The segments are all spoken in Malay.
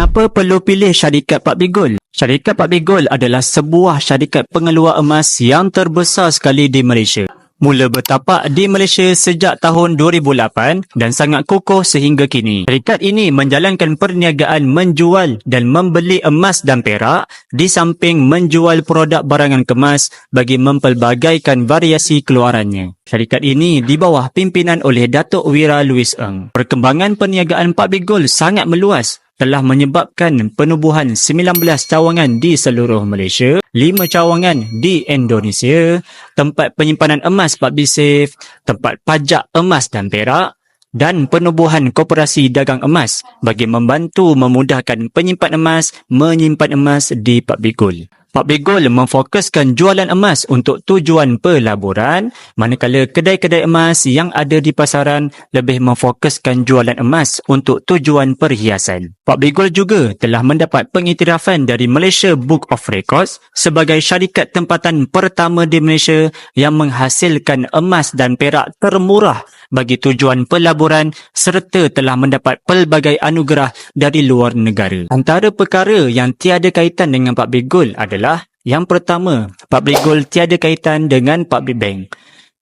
Kenapa perlu pilih syarikat Pak Bigol? Syarikat Pak Bigol adalah sebuah syarikat pengeluar emas yang terbesar sekali di Malaysia. Mula bertapak di Malaysia sejak tahun 2008 dan sangat kukuh sehingga kini. Syarikat ini menjalankan perniagaan menjual dan membeli emas dan perak di samping menjual produk barangan kemas bagi mempelbagaikan variasi keluarannya. Syarikat ini di bawah pimpinan oleh Datuk Wira Louis Eng. Perkembangan perniagaan Pak Bigol sangat meluas telah menyebabkan penubuhan 19 cawangan di seluruh Malaysia, 5 cawangan di Indonesia, tempat penyimpanan emas Pak Bisif, tempat pajak emas dan perak dan penubuhan koperasi dagang emas bagi membantu memudahkan penyimpan emas menyimpan emas di Pak Bigol. Pak Bigol memfokuskan jualan emas untuk tujuan pelaburan, manakala kedai-kedai emas yang ada di pasaran lebih memfokuskan jualan emas untuk tujuan perhiasan. Pak Bigol juga telah mendapat pengiktirafan dari Malaysia Book of Records sebagai syarikat tempatan pertama di Malaysia yang menghasilkan emas dan perak termurah bagi tujuan pelaburan serta telah mendapat pelbagai anugerah dari luar negara. Antara perkara yang tiada kaitan dengan Pak Bigol adalah yang pertama, Pak Bigol tiada kaitan dengan Public Bank.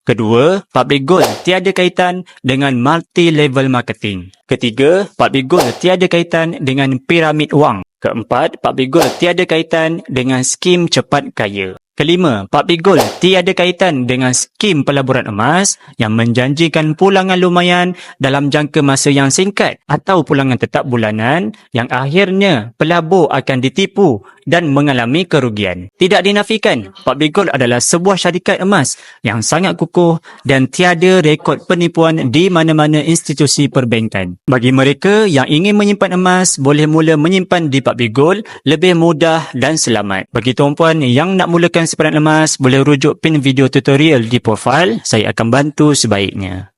Kedua, Pak Bigol tiada kaitan dengan multi-level marketing. Ketiga, Pak Bigol tiada kaitan dengan piramid wang. Keempat, Pak Bigol tiada kaitan dengan skim cepat kaya. Kelima, Pak Bigol tiada kaitan dengan skim pelaburan emas yang menjanjikan pulangan lumayan dalam jangka masa yang singkat atau pulangan tetap bulanan yang akhirnya pelabur akan ditipu dan mengalami kerugian. Tidak dinafikan, Pak Bigol adalah sebuah syarikat emas yang sangat kukuh dan tiada rekod penipuan di mana-mana institusi perbankan. Bagi mereka yang ingin menyimpan emas, boleh mula menyimpan di Pak Bigol lebih mudah dan selamat. Bagi tuan-puan yang nak mulakan simpanan emas, boleh rujuk pin video tutorial di profil. Saya akan bantu sebaiknya.